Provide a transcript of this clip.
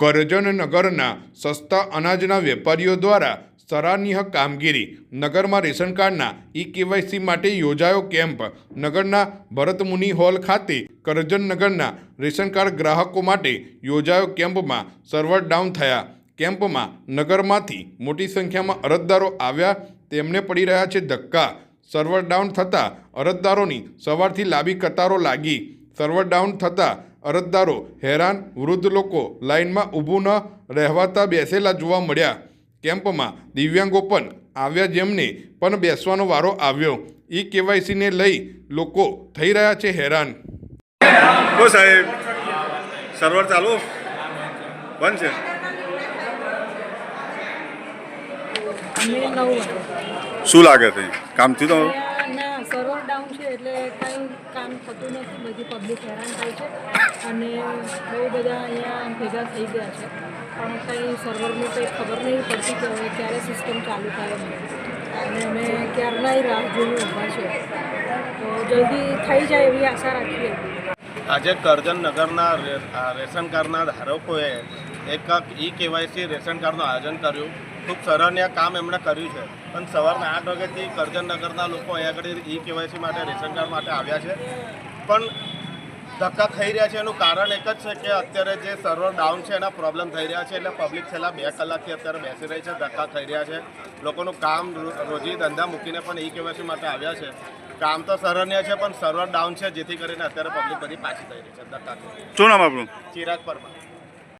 કરજણ નગરના સસ્તા અનાજના વેપારીઓ દ્વારા સરાહનીય કામગીરી. નગરમાં રેશન કાર્ડના ઈ કેવાયસી માટે યોજાયો કેમ્પ. નગરના ભરતમુનિ હોલ ખાતે કરજણ નગરના રેશન કાર્ડ ગ્રાહકો માટે યોજાયો કેમ્પમાં સર્વર ડાઉન થયા. કેમ્પમાં નગરમાંથી મોટી સંખ્યામાં અરજદારો આવ્યા. તેમને પડી રહ્યા છે ધક્કા. સર્વર ડાઉન થતાં અરજદારોની સવારથી લાંબી કતારો લાગી. સર્વર ડાઉન થતાં અરજદારો હેરાન વૃદ્ધ લોકો લાઇનમાં ઊભું ન રહેવાતા બેસેલા જોવા મળ્યા. કેમ્પમાં દિવ્યાંગો પણ આવ્યા જેમને પણ બેસવાનો વારો આવ્યો. ઈ કેવાયસીને લઈ લોકો થઈ રહ્યા છે હેરાન. ઓ સાહેબ સર્વર ચાલુ? બંધ છે. શું લાગે છે? કામથી છે એટલે કંઈ કામ થતું નથી, બધી પબ્લિક હેરાન થાય છે અને બહુ બધા અહીંયા ભેગા થઈ ગયા છે. પણ કંઈ સર્વરની કંઈ ખબર નહીં પડતી કે હવે ક્યારે સિસ્ટમ ચાલુ થાય. અને અમે ક્યારનાય રાહ જોઈને ઊભા છે. તો જલ્દી થઈ જાય એવી આશા રાખીએ. આજે કરજણ નગરના રેશન કાર્ડના ધારકોએ એક ઈ કેવાયસી રેશન કાર્ડનું આયોજન કર્યું. ખૂબ સરાહનીય કામ એમણે કર્યું છે. પણ સવારના આઠ વાગ્યાથી કરજણનગરના લોકો અહીંયા આગળ ઈ કેવાયસી માટે રેશન કાર્ડ માટે આવ્યા છે. પણ ધક્કા થઈ રહ્યા છે. એનું કારણ એક જ છે કે અત્યારે જે સર્વર ડાઉન છે એના પ્રોબ્લેમ થઈ રહ્યા છે. એટલે પબ્લિક છેલ્લા બે કલાકથી અત્યારે બેસી રહી છે ધક્કા થઈ રહ્યા છે. લોકોનું કામ રોજી ધંધા મૂકીને પણ ઈ કેવાયસી માટે આવ્યા છે. કામ તો સરાહનીય છે પણ સર્વર ડાઉન છે જેથી કરીને અત્યારે પબ્લિક બધી પાછી થઈ રહી છે. ધક્કા શું નામ આપણું ચિરાગ પરમાર.